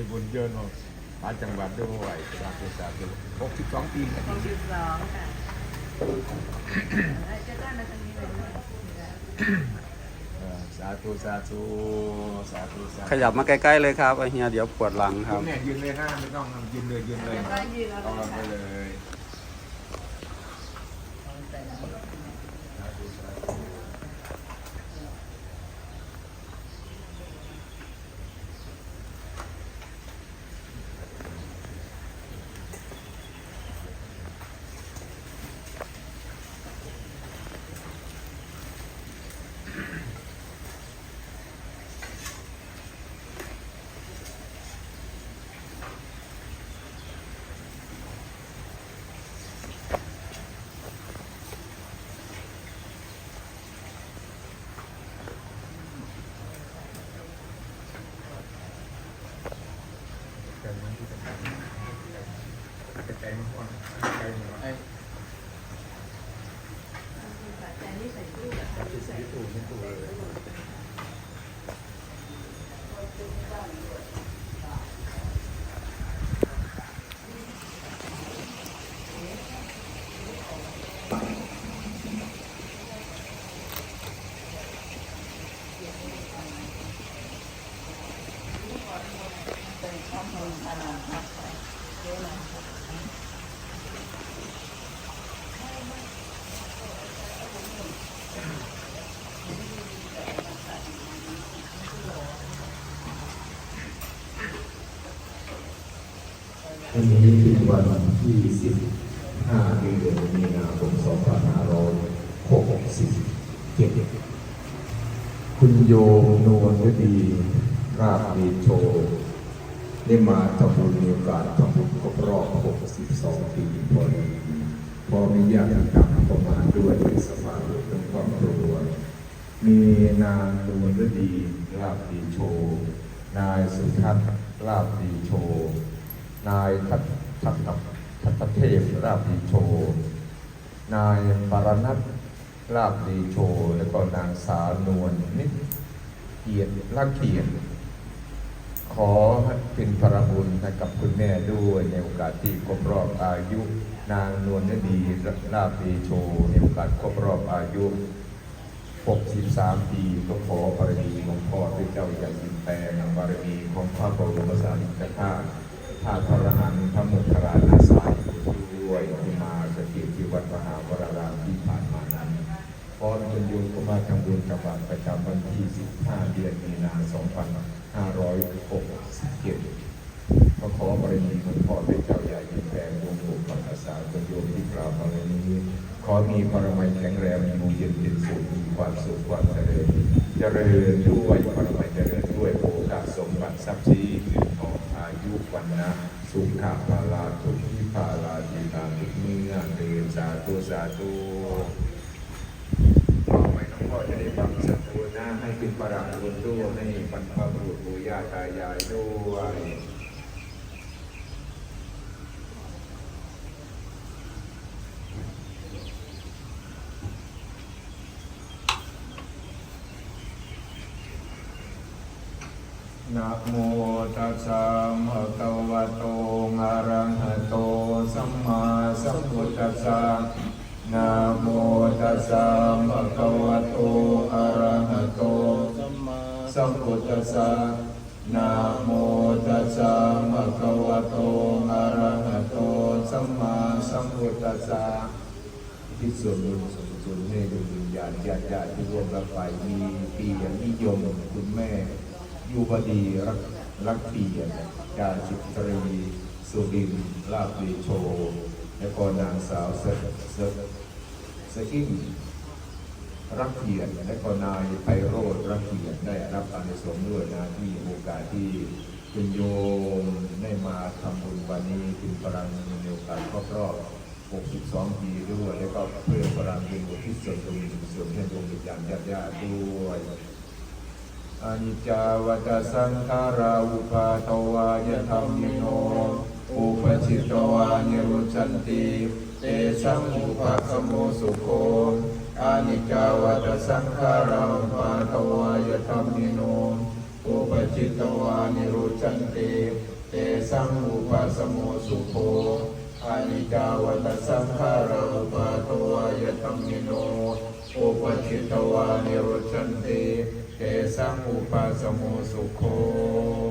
ได้บุญเยอะเนาะหลายจังหวัดด้วยสาธุสาธุหกสิบสองปีนะหกสิบสองค่ะจะได้มาทางนี้เลยนะเออสาธุสาธุสาธุสาธุขยับมาใกล้ๆเลยครับไอเฮียเดี๋ยวปวดหลังครับณแม่ยืนเลยนะไม่ต้องยืนเลยยืนเลยแล้วก็ยืนเอาเอาไปเลย เลย ใจมันที่เป็นใจใจมันก่อนใจมันก่อน แต่นี่ ใส่ตู้ใส่ตู้ใส่ตู้เลย วันนี้เป็นวันที่ 15เดือนมีนาคม2567 คุณโยมนวลฤดี ราบดีโช ได้มาทำบุญมีโอกาสทำบุญครบรอบ 62 ปีพอดีพอมีญาติธรรมเข้ามาณด้วยสภาพเป็นครอบครัว มีนางนวลฤดีลาบดีโช นายสุทัศน์ลาบดีโช นายทัตทัตทัตทัตเทพลาบดีโช นายปรนัทลาบดีโช แล้วก็นางสาวนวลนิดเกียรติละเกียรติ อเป็นพระบุญให้กับคุณแม่ด้วยในโอกาสที่ครบรอบอายุ นางนวลฤดีลาบดีโชในโอกาสครบรอบอายุ 63 ปีก็ขอบารมีของพ่อที่เจ้าอย่างยินแปลงบารมีของพระบรมสารีริกธาตุธาตุพระหันพระมุขรานาสายด้วยที่มาสถิตที่วัดมหาวรารามที่ผ่านมานั้น พรจนโยมก็มาทำบุญกับวัดประจำวันที่ 15 เดือนมีนา 2567ก็ขอบารมีของพ่อที่เจ้าใหญ่ยินแปลงวงบุญปัสสาวะโยมที่กล่าวมาในนี้ ขอมีปรมัยแข็งแรงอยู่เย็นเป็นสุขมีความสุขความเจริญเจริญด้วยปรมัยเจริญด้วยโอกาสสมบัติทรัพย์สินเงินทองอายุวันนะสุขภาลาทุกขิภาลาดีตาทุกเมื่อเดินสาธุสาธุ พ่อจะได้ฟังสัตัวนะให้เป็นปราบุญด้วยให้บรรพบุรุษปู่ย่าตายายด้วยนะโมตัสสะภะคะวะโตอะระหะโต สัมมาสัมพุทธัสสะนะโม ตัสสะภะคะวะโตอะระหะโตสัมพุทธัสสะนะโมตัสสะภะคะวะโตอะระหะโตสัมมาสัมพุทธัสสะที่ส่วนบุญส่วนกุศลให้ดวงวิญญาณญาติญาติที่ร่วมรับไปมีปีอย่างนิยมคุณแม่ยูบดีรักรักปียนดาจิตรีสุรินลาบดีโชและก็นางสาวเซเซ เซกิ้งรักเกียรติและก็นายไพโรธรักเกียรติได้รับอานิสงส์ด้วยนะที่โอกาสที่คุณโยมได้มาทำบุญวันนี้เป็นพลังในโอกาสครบรอบ62 ปีด้วย แล้วก็เพื่อพลังเป็นบุตรที่ส่วนตรงนี้ส่วนให้ดวงวิญญาณญาติญาติด้วยอนิจจาวัตสังขาราอุปาทวายธรรมิโน อุปชิตวานิรุชันติ เตสังอุปสมโมสุโคอานิจจาวัตสังขาราอุปาทวายธรรมิโนอุปจิตตวานิรุจันติเตสังอุปสมโมสุโภอานิจาวัตสังขาราอุปาทวายตัมมิโนอุปจิตตวานิรุจันติเตสังอุปสมโมสุโขสาธุสาธุ